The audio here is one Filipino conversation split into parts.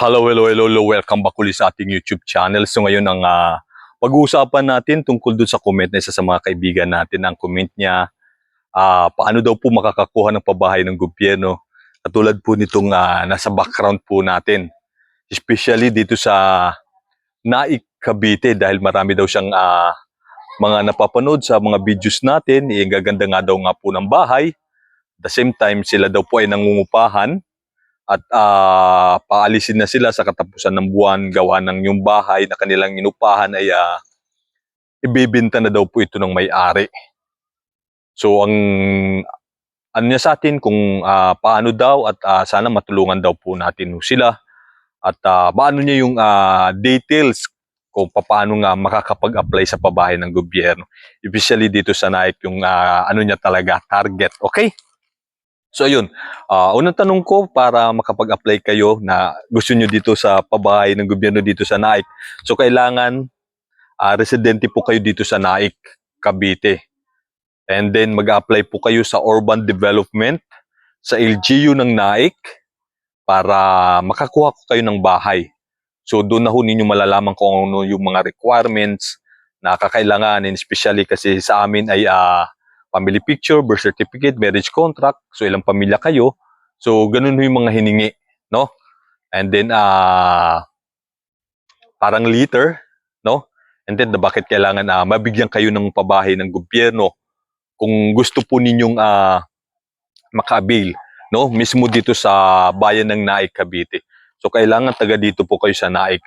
Hello, hello, hello, hello. Welcome back ulit sa ating YouTube channel. So ngayon ang ah, pag-uusapan natin tungkol dun sa comment na isa sa mga kaibigan natin. Ang comment niya, ah, paano daw po makakakuha ng pabahay ng gobyerno. Katulad po nitong ah, nasa background po natin. Especially dito sa Naik, Cavite dahil marami daw siyang ah, mga napapanood sa mga videos natin. Eh, gaganda nga daw nga po ng bahay. At the same time, sila daw po ay nangungupahan at ah, paalisin na sila sa katapusan ng buwan gawa ng yung bahay na kanilang inupahan ay ah, ibibenta na daw po ito ng may-ari. So ang ano niya sa atin kung ah, paano daw at ah, sana matulungan daw po natin sila at ah, paano niya yung ah, details kung paano nga makakapag-apply sa pabahay ng gobyerno. Especially dito sa Nike yung ah, ano niya talaga target. Okay? So ayun, Ah, unang tanong ko para makapag-apply kayo na gusto nyo dito sa pabahay ng gobyerno dito sa Naik. So kailangan ah, residente po kayo dito sa Naik, Cavite. And then mag-apply po kayo sa urban development sa LGU ng Naik para makakuha ko kayo ng bahay. So doon na ho ninyo malalaman kung ano yung mga requirements na kakailanganin, especially kasi sa amin ay ah, family picture, birth certificate, marriage contract, so ilang pamilya kayo. So ganun yung mga hiningi, no? And then ah parang liter, no? And then bakit kailangan ah, mabigyan kayo ng pabahay ng gobyerno kung gusto po ninyong ah maka-avail, no? Mismo dito sa bayan ng Naik, Cavite. So kailangan taga dito po kayo sa Naik.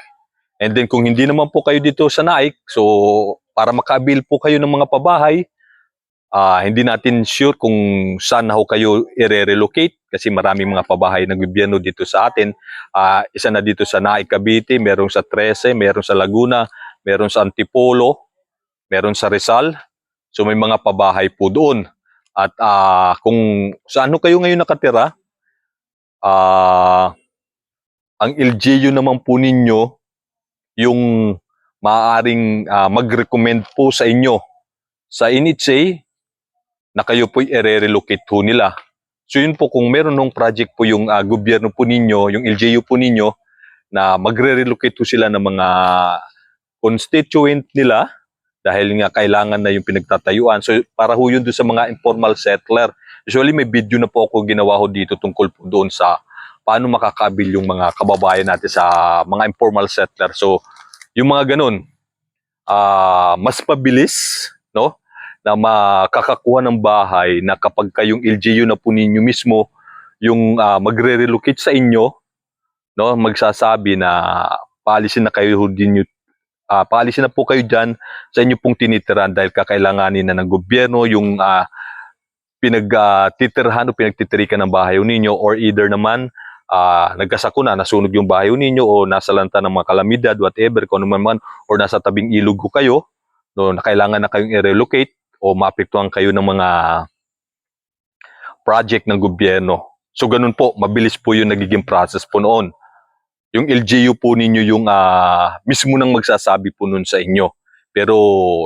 And then kung hindi naman po kayo dito sa Naik, so para maka-avail po kayo ng mga pabahay, Ah, hindi natin sure kung saan ho kayo i-relocate kasi maraming mga pabahay ng gobyerno dito sa atin. Ah, isa na dito sa Naik, Cavite, meron sa Trece, meron sa Laguna, meron sa Antipolo, meron sa Rizal. So may mga pabahay po doon. At ah, kung saan ho kayo ngayon nakatira, ah, ang LGU naman po ninyo yung maaaring ah, mag-recommend po sa inyo sa NHA na kayo po i-relocate po nila. So yun po kung meron nung project po yung ah, gobyerno po ninyo, yung LGU po ninyo, na magre-relocate po sila ng mga constituent nila dahil nga kailangan na yung pinagtatayuan. So para ho yun doon sa mga informal settler. Usually may video na po ako ginawa ho dito tungkol po doon sa paano makakabil yung mga kababayan natin sa mga informal settler. So yung mga ganun, ah mas pabilis? Na makakakuha ng bahay na kapag kayong LGU na po ninyo mismo yung ah, magre-relocate sa inyo, no, magsasabi na paalisin na kayo din nyo, ah, paalisin na po kayo diyan sa inyo pong tinitiran dahil kakailanganin na ng gobyerno yung ah, pinagtitirhan o pinagtitirikan ng bahay ninyo or either naman ah, nagkasakuna, nasunog yung bahay ninyo o nasa lanta ng mga kalamidad, whatever, kung ano man, or nasa tabing ilog ko kayo, no, na kailangan na kayong i-relocate o maapektuhan kayo ng mga project ng gobyerno. So ganun po, mabilis po yung nagiging process po noon. Yung LGU po ninyo yung ah, mismo nang magsasabi po nun sa inyo. Pero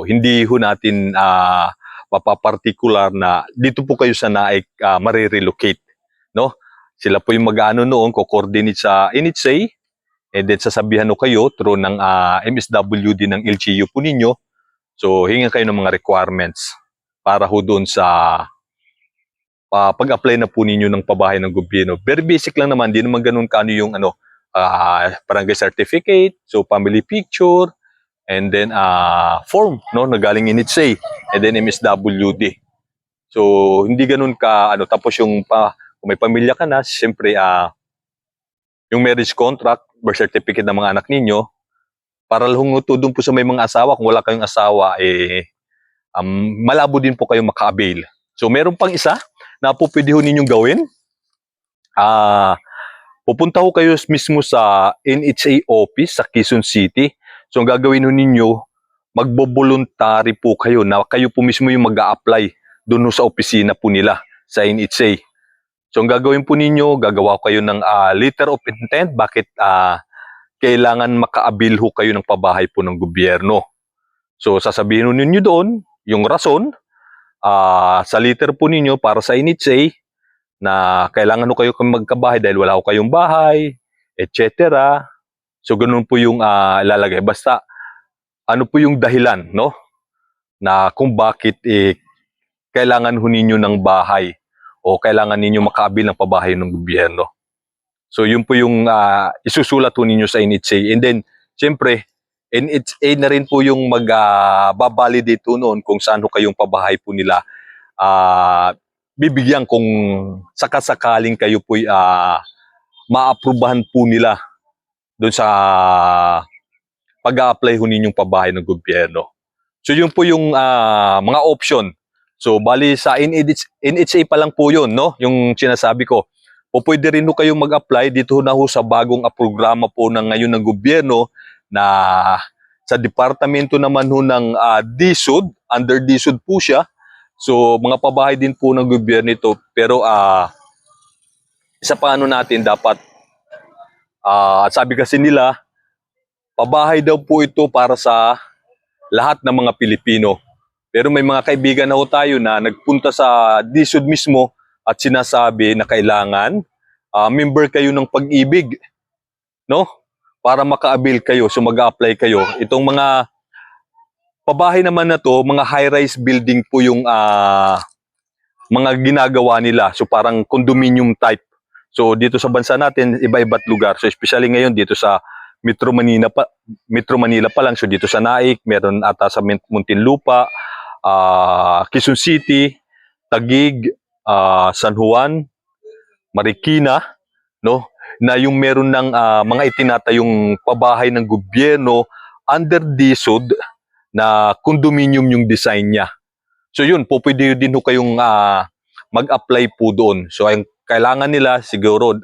hindi ho natin ah, mapapartikular na dito po kayo sa Naik uh, marirelocate. No? Sila po yung mag-ano noon, ko-coordinate sa NHA, and then sasabihan no kayo through ng ah, MSWD ng LGU po ninyo. So, hingan kayo ng mga requirements para ho doon sa ah, pag-apply na po ninyo ng pabahay ng gobyerno. Very basic lang naman, di naman ganun kano yung ano, ah, barangay certificate, so family picture, and then ah, form, no, na galing NHA, and then MSWD. So, hindi ganun ka, ano, tapos yung pa, kung may pamilya ka na, siyempre, ah, yung marriage contract, birth certificate ng mga anak ninyo, para lang doon po sa may mga asawa, kung wala kayong asawa, eh, um, malabo din po kayo maka-avail. So, meron pang isa na po pwede ho ninyong gawin. Ah, pupunta ho kayo mismo sa NHA office sa Quezon City. So, ang gagawin ho ninyo, magbo-voluntary po kayo na kayo po mismo yung mag apply doon sa opisina po nila sa NHA. So, ang gagawin po ninyo, gagawa kayo ng ah, letter of intent. Bakit ah, kailangan maka-avail ho kayo ng pabahay po ng gobyerno. So, sasabihin ninyo doon, yung rason, ah, sa letter po ninyo para sa NHA, na kailangan ho kayo magkabahay dahil wala ho kayong bahay, etc. So ganun po yung ah, ilalagay. Basta ano po yung dahilan, no? Na kung bakit eh, kailangan ho ninyo ng bahay o kailangan ninyo makaabil ng pabahay ng gobyerno. So yun po yung ah, isusulat ho ninyo sa NHA. And then, siyempre, NHA na rin po yung mag-babalidate po noon kung saan ho kayong pabahay po nila ah, bibigyan kung sakasakaling kayo po uh, maaprubahan po nila doon sa pag-a-apply ho ninyong pabahay ng gobyerno. So yun po yung ah, mga option. So bali sa NHA, NHA pa lang po yun, no? Yung sinasabi ko. O pwede rin ho kayong mag-apply dito na ho sa bagong ah, programa po ng ngayon ng gobyerno na sa departamento naman ho ng ah, DSUD, under DSUD po siya. So mga pabahay din po ng gobyerno ito pero ah isa pa ano natin dapat ah sabi kasi nila pabahay daw po ito para sa lahat ng mga Pilipino. Pero may mga kaibigan na ho tayo na nagpunta sa DSUD mismo at sinasabi na kailangan ah, member kayo ng pag-ibig, no? Para makaabil kayo, so mag-apply kayo. Itong mga pabahay naman na to, mga high-rise building po yung ah, mga ginagawa nila. So parang condominium type. So dito sa bansa natin, iba-iba't lugar. So especially ngayon dito sa Metro Manila pa Metro Manila pa lang. So dito sa Naik, meron ata sa Muntinlupa, ah Quezon City, Taguig, ah, San Juan, Marikina, no? Na yung meron ng ah, mga itinatayong pabahay ng gobyerno under DSUD na condominium yung design niya. So yun, po pwede din ho kayong ah, mag-apply po doon. So ang kailangan nila siguro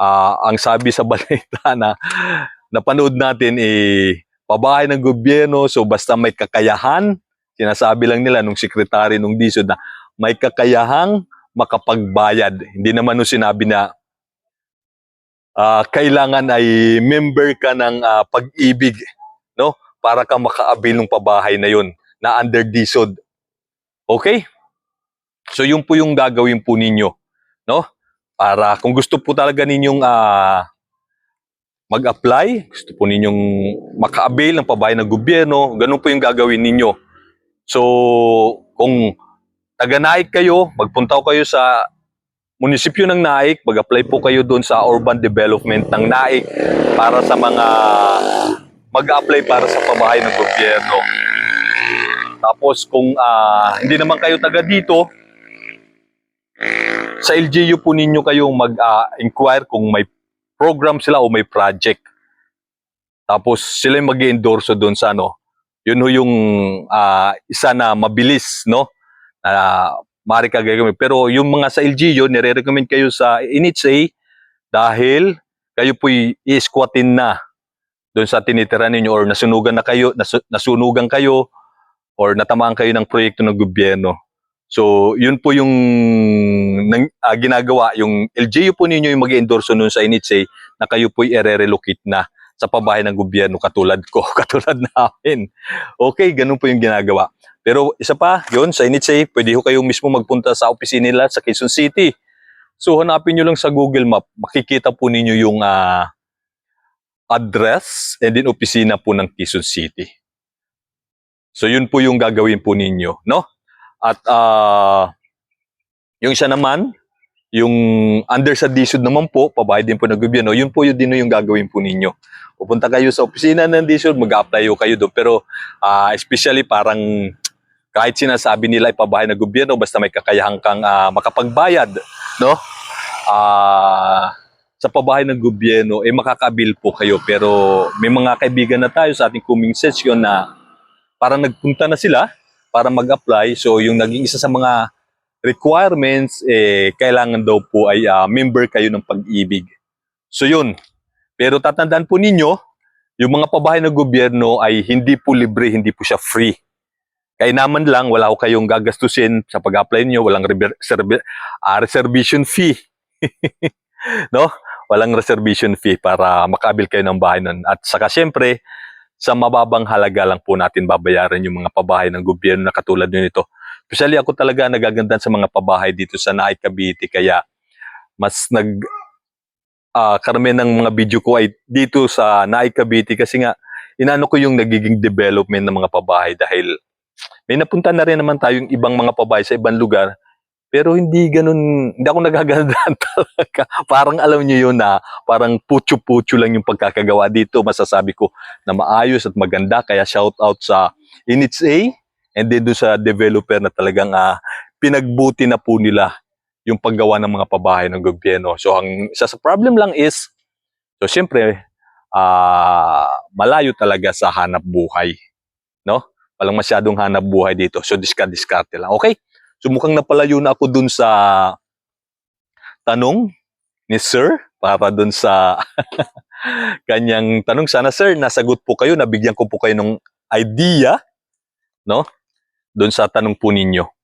ah, ang sabi sa balita na napanood natin eh pabahay ng gobyerno so basta may kakayahan sinasabi lang nila nung sekretary nung DSUD na may kakayahang makapagbayad. Hindi naman nung sinabi na ah, kailangan ay member ka ng ah, pag-ibig, no? Para ka makaabil ng pabahay na yun na under DSUD. Okay? So yun po yung gagawin po ninyo, no? Para kung gusto po talaga ninyong ah, mag-apply, gusto po ninyong makaabil ng pabahay ng gobyerno, ganun po yung gagawin ninyo. So, kung taga Naik kayo, magpunta kayo sa munisipyo ng Naik, mag-apply po kayo doon sa urban development ng Naik para sa mga mag-apply para sa pabahay ng gobyerno. Tapos kung ah, hindi naman kayo taga dito, sa LGU po ninyo kayong mag-inquire kung may program sila o may project. Tapos sila yung mag-endorso doon sa ano. Yun ho yung ah, isa na mabilis, no? Na maaari ka gagawin. Pero yung mga sa LGU, nire-recommend kayo sa NHA dahil kayo po i-squatin na doon sa tinitira ninyo or nasunugan na kayo, nasu- nasunugan kayo or natamaan kayo ng proyekto ng gobyerno. So, yun po yung nang, ah, ginagawa. Yung LGU po ninyo yung mag-endorso nun sa NHA na kayo po i-relocate na sa pabahay ng gobyerno katulad ko, katulad namin. Okay, ganun po yung ginagawa. Pero isa pa, yun, sa NHA, pwede ho kayo mismo magpunta sa opisina nila sa Quezon City. So, hanapin nyo lang sa Google Map, makikita po ninyo yung ah, address and then opisina po ng Quezon City. So, yun po yung gagawin po ninyo, no? At ah, yung isa naman, yung under sa DSUD naman po, pabayad din po ng gobyerno, yun po yun din yung gagawin po ninyo. Pupunta kayo sa opisina ng DSUD, mag-apply kayo doon. Pero ah, especially parang kahit sinasabi nila ipabahay ng gobyerno, basta may kakayahan kang ah, makapagbayad, no? Ah, sa pabahay ng gobyerno, eh makakabil po kayo. Pero may mga kaibigan na tayo sa ating coming session na parang nagpunta na sila para mag-apply. So yung naging isa sa mga requirements, eh, kailangan daw po ay ah, member kayo ng pag-ibig. So yun. Pero tatandaan po ninyo, yung mga pabahay ng gobyerno ay hindi po libre, hindi po siya free. Kaya naman lang, wala ko kayong gagastusin sa pag-apply niyo, walang ah, reservation fee. no? Walang reservation fee para makabil kayo ng bahay nun. At saka syempre, sa mababang halaga lang po natin babayaran yung mga pabahay ng gobyerno na katulad nito. Especially ako talaga nagagandahan sa mga pabahay dito sa Naik, Cavite. Kaya mas nag ah, karamihan ng mga video ko ay dito sa Naik Cavite kasi nga inano ko yung nagiging development ng mga pabahay dahil may napunta na rin naman tayong ibang mga pabahay sa ibang lugar pero hindi ganun, hindi ako nagagandaan talaga. Parang alam niyo yun na parang putyo-putyo lang yung pagkakagawa dito. Masasabi ko na maayos at maganda. Kaya shout out sa Inits A and then doon sa developer na talagang ah, pinagbuti na po nila yung paggawa ng mga pabahay ng gobyerno. So ang isa sa problem lang is, so siyempre, ah, malayo talaga sa hanap buhay. No? Walang masyadong hanap buhay dito. So discard-discard lang. Okay? So mukhang napalayo na ako dun sa tanong ni Sir para dun sa kanyang tanong. Sana Sir, nasagot po kayo, nabigyan ko po kayo ng idea, no? Dun sa tanong po ninyo.